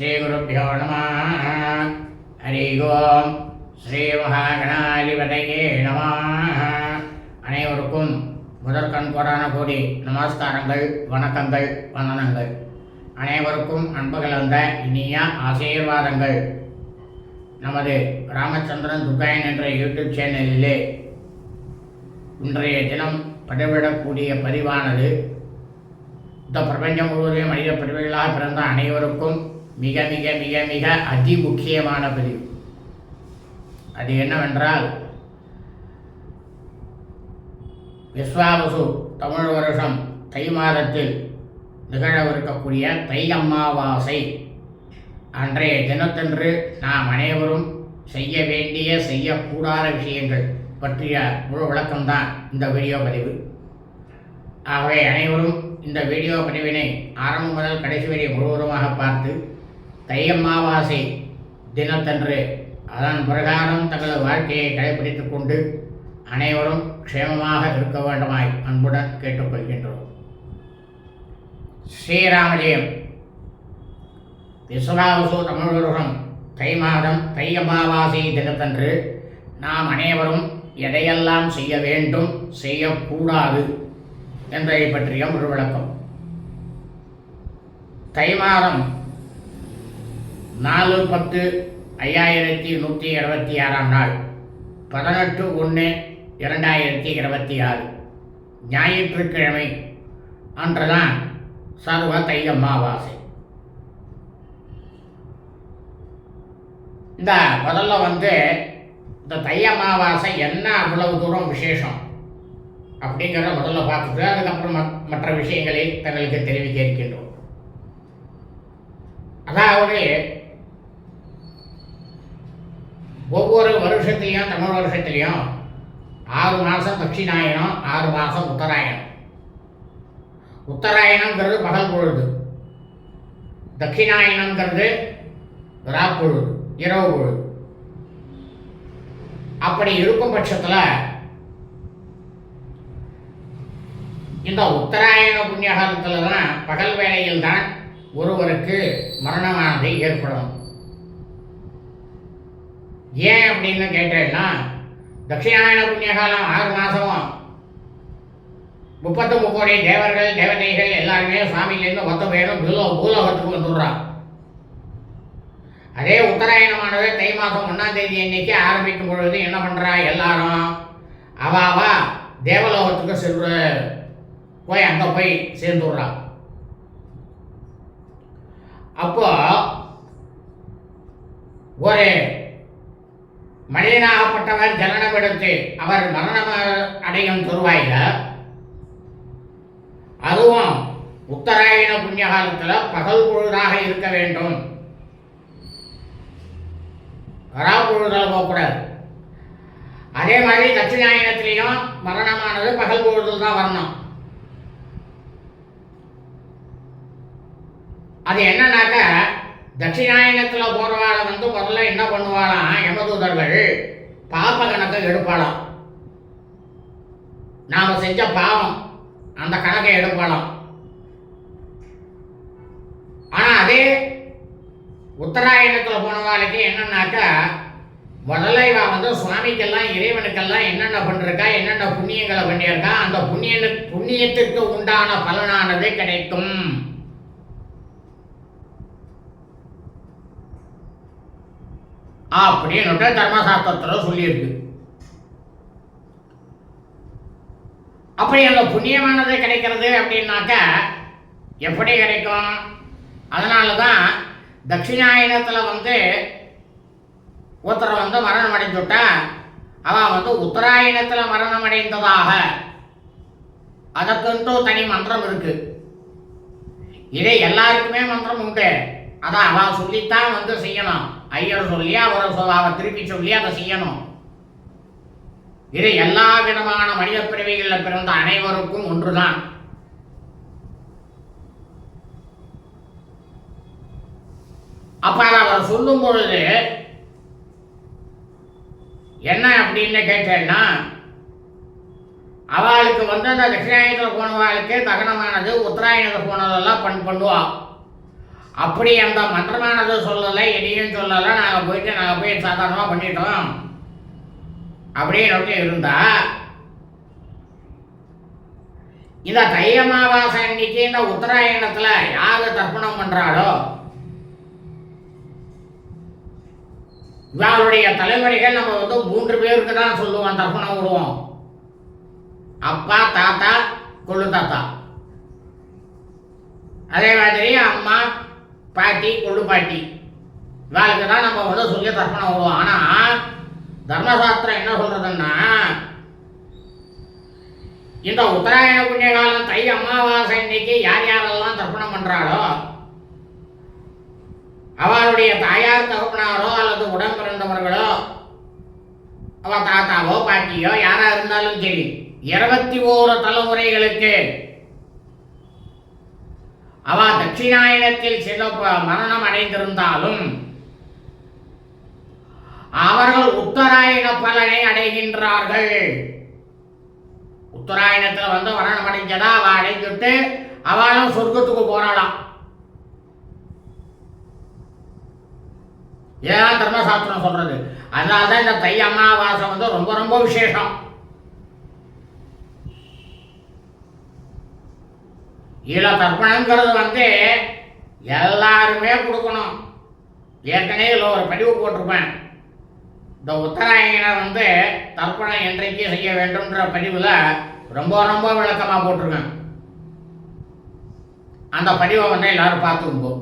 ஸ்ரீகுருப்போ நம ஹரி ஓம் ஸ்ரீ மகாகணாதிபதையே நம அனைவருக்கும் முதற்கண் கோடான கோடி நமஸ்காரங்கள் வணக்கங்கள் வந்தனங்கள். அனைவருக்கும் அன்பு கலந்த இனிய ஆசீர்வாதங்கள். நமது ராமச்சந்திரன் துர்காயன் என்ற யூடியூப் சேனலிலே இன்றைய தினம் பதிவிடக்கூடிய பதிவானது இந்த பிரபஞ்சம் முழுவதும் மனித பிரிவுகளாக பிறந்த அனைவருக்கும் மிக மிக மிக மிக அதி முக்கியமான பதிவு அது என்னவென்றால் விஸ்வாவசு தமிழ் வருஷம் தை மாதத்தில் நிகழவிருக்கக்கூடிய தை அம்மாவாசை அன்றைய தினத்தன்று நாம் அனைவரும் செய்ய வேண்டிய செய்யக்கூடாத விஷயங்கள் பற்றிய முழு விளக்கம்தான் இந்த வீடியோ பதிவு. ஆகவே அனைவரும் இந்த வீடியோ பதிவினை ஆரம்பம் முதல் கடைசி வரை முழுவதுமாக பார்த்து தை அமாவாசை தினத்தன்று அதன் பிரகாரம் தங்களது வாழ்க்கையை கடைபிடித்துக் கொண்டு அனைவரும் க்ஷேமமாக இருக்க வேண்டுமாய் அன்புடன் கேட்டுக்கொள்கின்றோம். ஸ்ரீராமஜெயம். விஸ்வநாவசு தமிழரும் தை மாதம் தை அமாவாசை தினத்தன்று நாம் அனைவரும் எதையெல்லாம் செய்ய வேண்டும் செய்யக்கூடாது என்பதை பற்றிய ஒரு விளக்கம். தை மாதம் நாலு பத்து ஐயாயிரத்தி நூற்றி இருபத்தி ஆறாம் நாள். பதினெட்டு ஒன்று இரண்டாயிரத்தி இருபத்தி ஆறு. ஞாயிற்றுக்கிழமை அன்றுதான் சர்வ தை அமாவாசை. இந்த முதல்ல வந்து இந்த தை அமாவாசை என்ன அவ்வளவு தூரம் விசேஷம் அப்படிங்கிறத முதல்ல பார்த்துட்டு அதுக்கப்புறம் மற்ற விஷயங்களை தங்களுக்கு தெரிவிக்க இருக்கின்றோம். அதாவது ஒவ்வொரு வருஷத்திலையும் தமிழ் வருஷத்துலையும் ஆறு மாதம் தட்சிணாயனம் ஆறு மாதம் உத்தராயணம். உத்தராயணங்கிறது பகல் பொழுது. தட்சிணாயனங்கிறது ராப்பொழுது இரவு பொழுது. அப்படி இருக்கும் பட்சத்தில் இந்த உத்தராயண புண்ணியகாலத்தில் தான் பகல் வேளையில் தான் ஒருவருக்கு மரணமானது ஏற்படும். ஏன் அப்படின்னு கேட்டேன்னா தட்சிணாயன புண்ணியகாலம் ஆறு மாதமும் முப்பத்து முக்கோடி தேவர்கள் தேவதைகள் எல்லாருமே சுவாமியிலேருந்து மொத்த பேரும் பூலோ பூலோகத்துக்கு வந்துடுறான். அதே உத்தராயணமானது தை மாதம் ஒன்றாம் தேதி அன்னைக்கு ஆரம்பிக்கும் பொழுது என்ன பண்ணுறா எல்லாரும் அவாவா தேவலோகத்துக்கு சென்று போய் அங்கே போய் சேர்ந்துடுறான். அப்போ ஒரு மனிதனாகப்பட்டவர் ஜனனம் எடுத்து அவர் மரணம் அடையும் தருவாயில அதுவும் உத்தராயண புண்ணிய காலத்தில் பகல் பொழுதாக இருக்க வேண்டும். வரா பொழுதில் போகக்கூடாது அதே மாதிரி தட்சிணாயனத்திலையும் மரணமானது பகல் பொழுதில் தான் வரணும். அது என்னன்னாக்க தட்சிணாயனத்தில் போகிறவாளை வந்து முதல்ல என்ன பண்ணுவாளாம் யமதூதர்கள் பாப கணக்கை எடுப்பாளாம். நாம் செஞ்ச பாவம் அந்த கணக்கை எடுப்பாளாம். ஆனால் அதே உத்தராயணத்தில் போனவாளுக்கு என்னன்னாக்கா முதல்ல இவ வந்து சுவாமிக்கெல்லாம் இறைவனுக்கெல்லாம் என்னென்ன பண்ணிருக்கா என்னென்ன புண்ணியங்களை பண்ணியிருக்கா அந்த புண்ணிய புண்ணியத்திற்கு உண்டான பலனானது கிடைக்கும். அப்படின்னுட்டு தர்மசாஸ்திரத்தில் சொல்லியிருக்கு. அப்படி அந்த புண்ணியமானது கிடைக்கிறது அப்படின்னாக்கா எப்படி கிடைக்கும்? அதனால தான் தட்சிணாயனத்தில் வந்து ஒருத்தரை வந்து மரணம் அடைஞ்சுட்டா அவன் வந்து உத்தராயணத்தில் மரணம் அடைந்ததாக. அதற்கென்று தனி மந்திரம் இருக்கு. இதே எல்லாருக்குமே மந்திரம் உண்டு. அதான் அவன் சொல்லித்தான் வந்து செய்யணும். ஐயர் சொல்லி அவரை சொல்ல அவர் திருப்பி சொல்லி அதை செய்யணும். இது எல்லா விதமான மனித பிறவிகளில் பிறந்த அனைவருக்கும் ஒன்றுதான். அப்ப அதை அவர் சொல்லும் பொழுது என்ன அப்படின்னு கேட்டேன்னா அவளுக்கு வந்து அந்த தட்சிணாயனத்தில் போனவாளுக்கு தகனமானது உத்தராயணத்தில் போனதெல்லாம் பண் பண்ணுவா. அப்படி அந்த மந்திரமானது சொல்லலை எதையும் சொல்லலை. நாங்கள் போயிட்டு நாங்கள் போய் சாதாரணமாக பண்ணிட்டோம். அப்படின்னு இருந்தா இந்த தை அமாவாசை அன்னைக்கு இந்த உத்தராயணத்தில் யாரு தர்ப்பணம் பண்ணுறாளோ இவளுடைய தலைமுறைகள் நம்ம வந்து மூன்று பேருக்கு தான் சொல்லுவோம் தர்ப்பணம் விடுவோம். அப்பா தாத்தா கொள்ளு தாத்தா. அதே மாதிரி அம்மா பாட்டி கொள்ளு பாட்டி. இவாளுக்கு தான் நம்ம வந்து சொல்லி தர்ப்பணம் வருவோம் ஆனா தர்மசாஸ்திரம் என்ன சொல்றதுன்னா இந்த உத்தராயண புண்ணிய காலம் தை அமாவாசை இன்னைக்கு யார் யாரெல்லாம் தர்ப்பணம் பண்றாளோ அவளுடைய தாயார் தகப்பனாரோ அல்லது உடன் பிறந்தவர்களோ அவ தாத்தாவோ பாட்டியோ யாரா இருந்தாலும் சரி இருபத்தி ஓரு தலைமுறைகளுக்கு அவ தட்சிணாயனத்தில் சில ப- மரணம் அடைந்திருந்தாலும் அவர்கள் உத்தராயண பலனை அடைகின்றார்கள். உத்தராயணத்துல வந்து மரணம் அடைஞ்சதா? அவ அடைஞ்சிட்டு அவளும் சொர்க்கத்துக்கு போறாளாம் இதான் தர்மசாஸ்திரம் சொல்றது? அதனால தான் இந்த தை அமாவாசை வந்து ரொம்ப ரொம்ப விசேஷம். இதில் தர்ப்பணங்கிறது வந்து எல்லாருமே கொடுக்கணும். ஏற்கனவே இதில் ஒரு பதிவு போட்டிருப்பேன். இந்த உத்தராயணர் வந்து தர்ப்பணம் என்றைக்கு செய்ய வேண்டும்ன்ற பதிவில் ரொம்ப ரொம்ப விளக்கமாக போட்டிருக்கேன். அந்த பதிவை வந்து எல்லாரும் பார்த்துக்கும்போ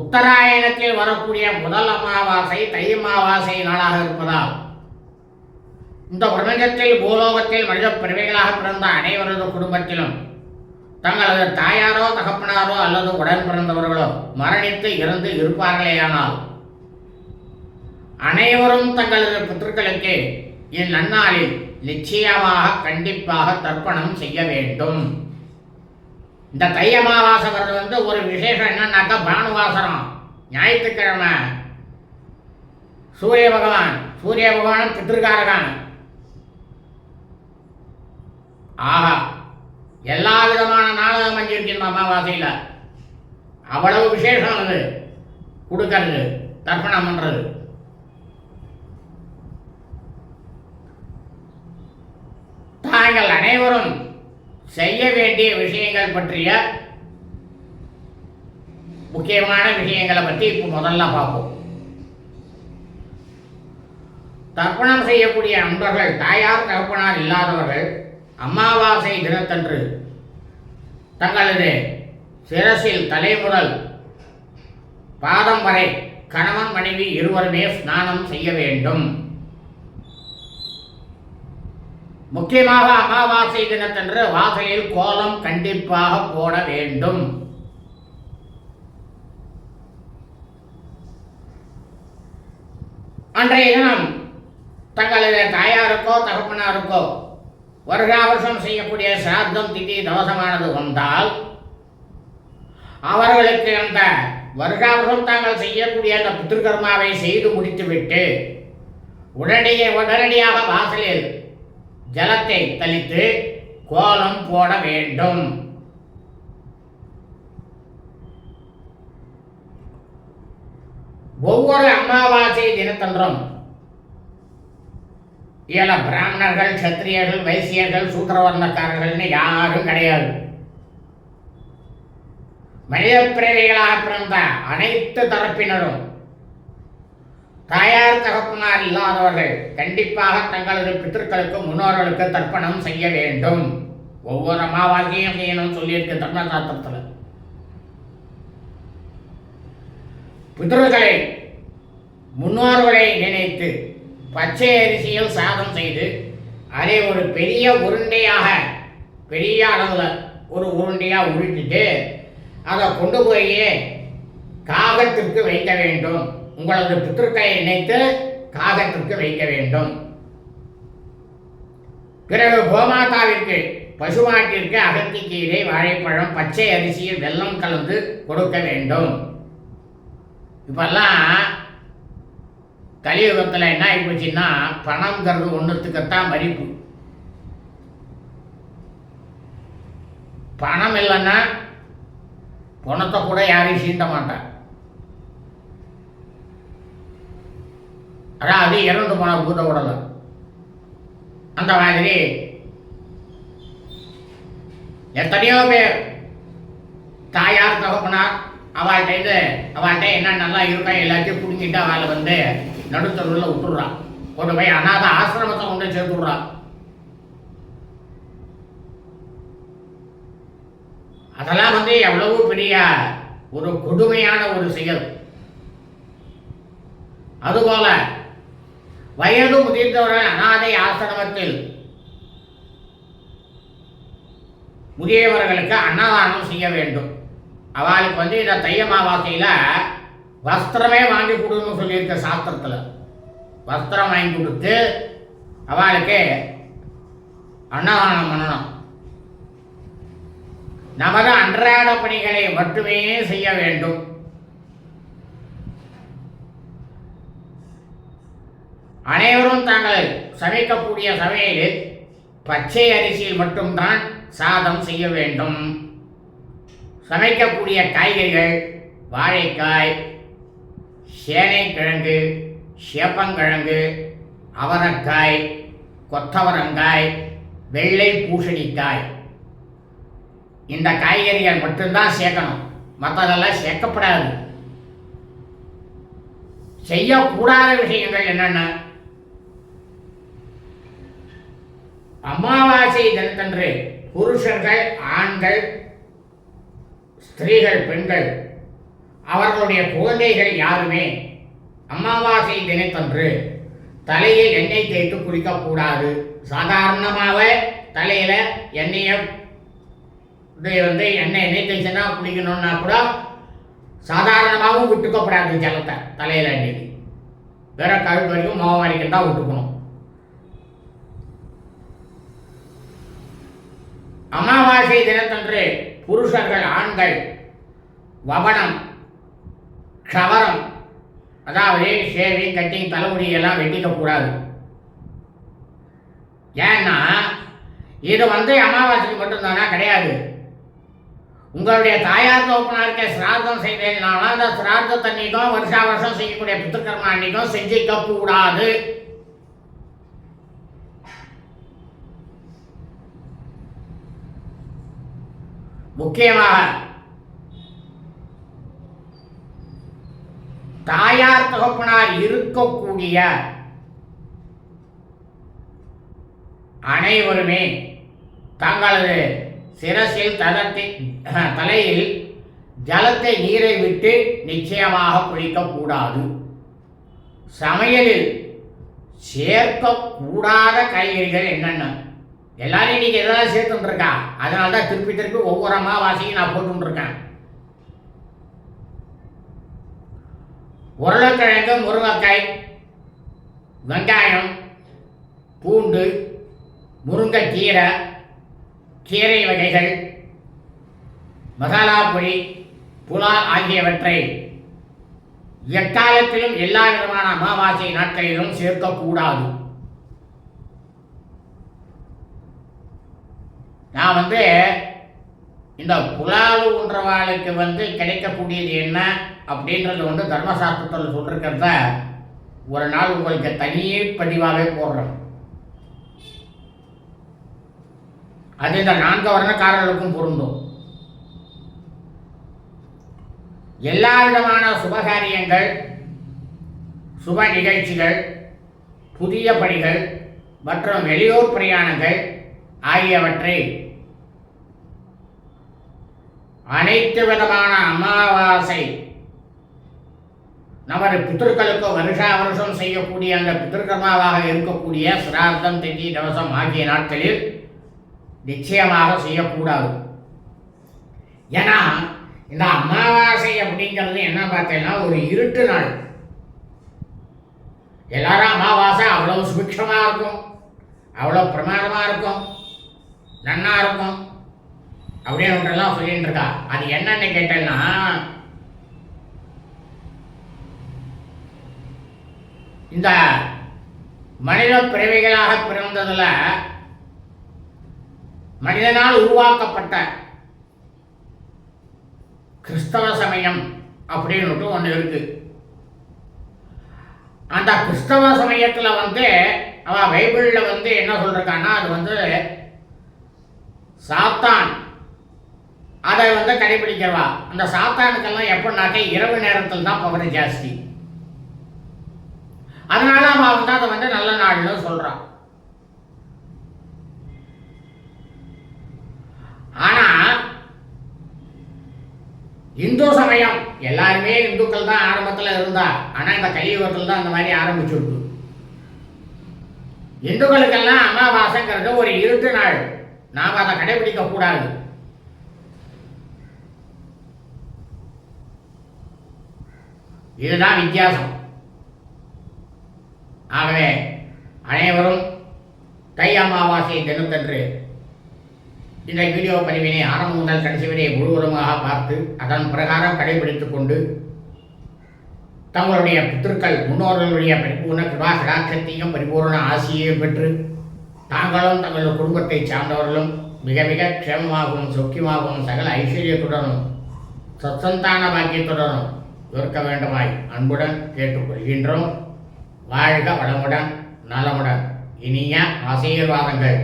உத்தராயணத்தில் வரக்கூடிய முதல் அமாவாசை தை அமாவாசை நாளாக இருப்பதால் இந்த பிரபஞ்சத்தில் பூலோகத்தில் மனித பிறவைகளாக பிறந்த அனைவரது குடும்பத்திலும் தங்களது தாயாரோ தகப்பனாரோ அல்லது உடன் பிறந்தவர்களோ மரணித்து இறந்து இருப்பார்களேயானால் அனைவரும் தங்களது பித்தர்களுக்கு இந்நன்னாளில் நிச்சயமாக கண்டிப்பாக தர்ப்பணம் செய்ய வேண்டும். இந்த தை அமாவாசை வர்றது வந்து ஒரு விசேஷம் என்னன்னாக்கா பானுவாசனம். ஞாயிற்றுக்கிழமை. சூரிய பகவான் சூரிய பகவான் பித்திருக்காரகான் ஆஹா எல்லா விதமான நாடகம் அமைஞ்சிருக்கு அமாவாசையில் அவ்வளவு விசேஷம் அது. கொடுக்கறது தர்ப்பணம் பண்ணுறது தாங்கள் அனைவரும் செய்ய வேண்டிய விஷயங்கள் பற்றிய முக்கியமான விஷயங்களை பற்றி இப்போ முதல்ல பார்ப்போம். தர்ப்பணம் செய்யக்கூடிய அன்பர்கள் தாயார் தகப்பனார் இல்லாதவர்கள் அமாவாசை தினத்தன்று தங்களது சிரசில் தலைமுதல் பாதம் வரை கணவன் மனைவி இருவருமே ஸ்நானம் செய்ய வேண்டும். முக்கியமாக அமாவாசை தினத்தன்று வாசலில் கோலம் கண்டிப்பாக போட வேண்டும். அன்றைய தினம் தங்களது தாயாருக்கோ தகப்பனாருக்கோ வருஷாவருஷம் செய்யக்கூடிய சிராத்தம் திதி தவசமானது வந்தால் அவர்களுக்கு அந்த வருஷாவருஷம் தாங்கள் செய்யக்கூடிய அந்த புத்திருக்கர்மாவை செய்து முடித்துவிட்டு உடனடியே உடனடியாக வாசலில் ஜலத்தை தளித்து கோலம் போட வேண்டும். ஒவ்வொரு அமாவாசை தினத்தன்றும் இதில் பிராமணர்கள் சத்திரியர்கள் வைசியர்கள் சூத்திரவர்ணக்காரர்கள்னு யாரும் கிடையாது. மனித பிறவிகளாக பிறந்த அனைத்து தரப்பினரும் தாயார் தகப்பனார் இல்லாதவர்கள் கண்டிப்பாக தங்களது பித்திருக்களுக்கு முன்னோர்களுக்கு தர்ப்பணம் செய்ய வேண்டும். ஒவ்வொரு அமாவாசையும் செய்யணும்னு சொல்லியிருக்கு தர்மசாஸ்திரத்தில் பிதர்களை முன்னோர்களை நினைத்து பச்சை அரிசியில் சாதம் செய்து அதை ஒரு பெரிய உருண்டையாக பெரிய அளவில் ஒரு உருண்டையாக உருட்டிட்டு அதை கொண்டு போய் காகத்திற்கு வைக்க வேண்டும். உங்களது புற்றுக்கையை நினைத்து காகத்திற்கு வைக்க வேண்டும். பிறகு கோமாதாவிற்கு பசுமாட்டிற்கு அகத்திக்கீரை வாழைப்பழம் பச்சை அரிசியில் வெல்லம் கலந்து கொடுக்க வேண்டும். இப்பெல்லாம் கலியுகத்தில் என்ன ஆகிப்போச்சுன்னா பணங்கிறது ஒன்றுத்துக்கத்தான் மதிப்பு. பணம் இல்லைன்னா பணத்தை கூட யாரையும் சீண்ட மாட்டான் அதாவது இறந்து போன பூத உடலை. அந்த மாதிரி எத்தனையோ பேர் தாயார் தகப்பனார் அவள்கிட்ட இது அவள்கிட்ட என்ன நல்லா இருக்கா எல்லாத்தையும் பிடிங்கிட்டு அவளை வந்து நடுத்தருவில் விட்டுடுறான் கொண்டு போய் அநாத ஆசிரமத்தை கொண்டு சேர்த்து விடுறான் அதெல்லாம் வந்து எவ்வளவு பெரிய ஒரு கொடுமையான ஒரு செயல். அதுபோல வயது முதிர்ந்தவர்கள் அனாதை ஆசிரமத்தில் முதியவர்களுக்கு அன்னதானம் செய்ய வேண்டும். அவளுக்கு வந்து இந்த தைய மாவாசையில் வஸ்திரமே வாங்கி கொடுன்னு சொல்லியிருக்க சாஸ்திரத்தில். வஸ்திரம் வாங்கி கொடுத்து அவளுக்கு அன்னதானம் பண்ணணும். நமது அன்றாட பணிகளை மட்டுமே செய்ய வேண்டும். அனைவரும் தாங்கள் சமைக்கக்கூடிய சமையலில் பச்சை அரிசியில் மட்டும்தான் சாதம் செய்ய வேண்டும். சமைக்கக்கூடிய காய்கறிகள் வாழைக்காய் சேனைக்கிழங்கு சேப்பங்கிழங்கு அவரக்காய் கொத்தவரங்காய் வெள்ளை பூசணிக்காய். இந்த காய்கறிகள் மட்டும்தான் சேர்க்கணும். மற்றதெல்லாம் சேர்க்கப்படாது. செய்யக்கூடாத விஷயங்கள் என்னென்ன? அமாவாசை தினத்தன்று புருஷர்கள் ஆண்கள் ஸ்திரீகள் பெண்கள் அவர்களுடைய குழந்தைகள் யாருமே? அமாவாசை தினத்தன்று தலையில் எண்ணெய் தேய்த்து குளிக்கக்கூடாது. சாதாரணமாக தலையில் எண்ணெயை இது வந்து எண்ணெய் எண்ணெய் தேய்ச்சுன்னா குளிக்கணும்னா கூட சாதாரணமாகவும் விட்டுக்கப்படாது ஜலத்தை தலையில் எண்ணெய். வேற கழுத்து வரைக்கும் முகம் வரைக்கும் தான் விட்டுக்கணும். அமாவாசை தினத்தன்று புருஷர்கள் ஆண்கள் வபனம் க்ஷவரம் அதாவது ஷேவிங் கட்டிங் தலைமுடியெல்லாம் வெட்டிக்கக்கூடாது. ஏன்னா இது வந்து அமாவாசைக்கு மட்டும்தானா? கிடையாது. உங்களுடைய தாயார் தோப்பனாருக்கு சிரார்த்தம் செய்தேன்னாலும் அந்த சிரார்த்த தண்ணிக்கும் வருஷா வருஷம் செய்யக்கூடிய பித்திருக்கர்மா அன்னைக்கும் செஞ்சிக்க கூடாது முக்கியமாக தாயார் தகப்பனார் இருக்கக்கூடிய அனைவருமே தங்களது சிரசில் தளத்தை தலையில் ஜலத்தை நீரை விட்டு நிச்சயமாக குளிக்கக்கூடாது. சமையலில் சேர்க்கக்கூடாத காய்கறிகள் என்னென்ன? எல்லாரையும் நீங்கள் எதாவது சேர்த்துட்டுருக்கா அதனால தான் திருப்பி திருப்பி ஒவ்வொரு அமாவாசையும் நான் போட்டுருக்கேன் உருளைக்கிழங்கு முருங்கைக்காய் வெங்காயம் பூண்டு முருங்கைக்கீரை கீரை வகைகள் மசாலா பொடி புலா ஆகியவற்றை எக்காலத்திலும் எல்லா விதமான அமாவாசை நாட்களிலும் சேர்க்கக்கூடாது. நான் வந்து இந்த புலால் உன்றவாளுக்கு வந்து கிடைக்கக்கூடியது என்ன? அப்படின்றது வந்து தர்மசாஸ்திரத்தில் சொல்லிருக்கிறத ஒரு நாள் உங்களுக்கு தனியே பதிவாகவே போடுறோம். அது இந்த நான்கு வர்ணக்காரர்களுக்கும் பொருந்தும். எல்லா விதமான சுபகாரியங்கள் சுப நிகழ்ச்சிகள் புதிய பணிகள் மற்றும் வெளியூர் பிரயாணங்கள் ஆகியவற்றை அனைத்து விதமான அமாவாசை நமது பித்திருக்களுக்கு வருஷா வருஷம் செய்யக்கூடிய அந்த பித்திருக்கர்மாவாக இருக்கக்கூடிய சிரார்த்தம் திதி தவசம் ஆகிய நாட்களில் நிச்சயமாக செய்யக்கூடாது. ஏன்னா இந்த அமாவாசை அப்படிங்கிறது என்ன பார்த்தீங்கன்னா ஒரு இருட்டு நாள். எல்லாரும் அமாவாசை அவ்வளோ சுபிக்ஷமாக இருக்கும். அவ்வளோ பிரமாதமாக இருக்கும். நன்னா இருக்கும். அப்படின்னு ஒன்றெல்லாம் சொல்லிட்டு இருக்கா. அது என்னன்னு கேட்டேன்னா இந்த மனித பிறவிகளாக பிறந்ததில் மனிதனால் உருவாக்கப்பட்ட கிறிஸ்தவ சமயம் அப்படின்னுட்டு ஒன்று இருக்கு. அந்த கிறிஸ்தவ சமயத்தில் வந்து அவன் பைபிளில் வந்து என்ன சொல்றான்னா அது வந்து சாத்தான். அதை வந்து கடைபிடிக்கிறவா. அந்த சாத்தானுக்கெல்லாம் எப்படின்னாக்க இரவு நேரத்தில் தான் பவர் ஜாஸ்தி. அதனால அவன் வந்து அதை வந்து நல்ல நாள்னு சொல்றான். ஆனா இந்து சமயம் எல்லாருமே இந்துக்கள் தான் ஆரம்பத்தில் இருந்தா ஆனா இந்த கையுகத்தில் தான் அந்த மாதிரி ஆரம்பிச்சுருக்கு. இந்துக்களுக்கெல்லாம் அமாவாசைங்கிறது ஒரு இருட்டு நாள். நாம் அதை கடைபிடிக்க கூடாது. இதுதான் வித்தியாசம். ஆகவே அனைவரும் தை அமாவாசை தினத்தன்று இந்த வீடியோ பதிவினை ஆரம்பம் முதல் கடைசி வரை முழுவதுமாக பார்த்து அதன் பிரகாரம் கடைபிடித்துக் கொண்டு தங்களுடைய பித்திருக்கள் முன்னோர்களுடைய பரிபூர்ண கிருபா கடாட்சத்தையும் பரிபூர்ண ஆசியையும் பெற்று தாங்களும் தங்கள் குடும்பத்தை சார்ந்தவர்களும் மிக மிக க்ஷேமமாகவும் சொக்கியமாகவும் சகல ஐஸ்வர்யத்துடனும் சொத்தந்தான பாக்கியத்துடனும் இருக்க வேண்டுமாய் அன்புடன் கேட்டுக்கொள்கின்றோம். வாழ்க வளமுடன் நலமுடன் இனிய ஆசீர்வாதங்கள்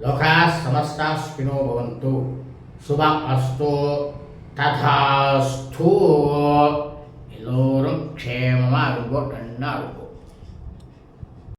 லோகா சமஸ்தா ஸ்பினோ பவந்து சுபம் அஸ்து ததாஸ்து எல்லோரும் க்ஷேமமாக இருக்கும் நன்னா இருக்கும்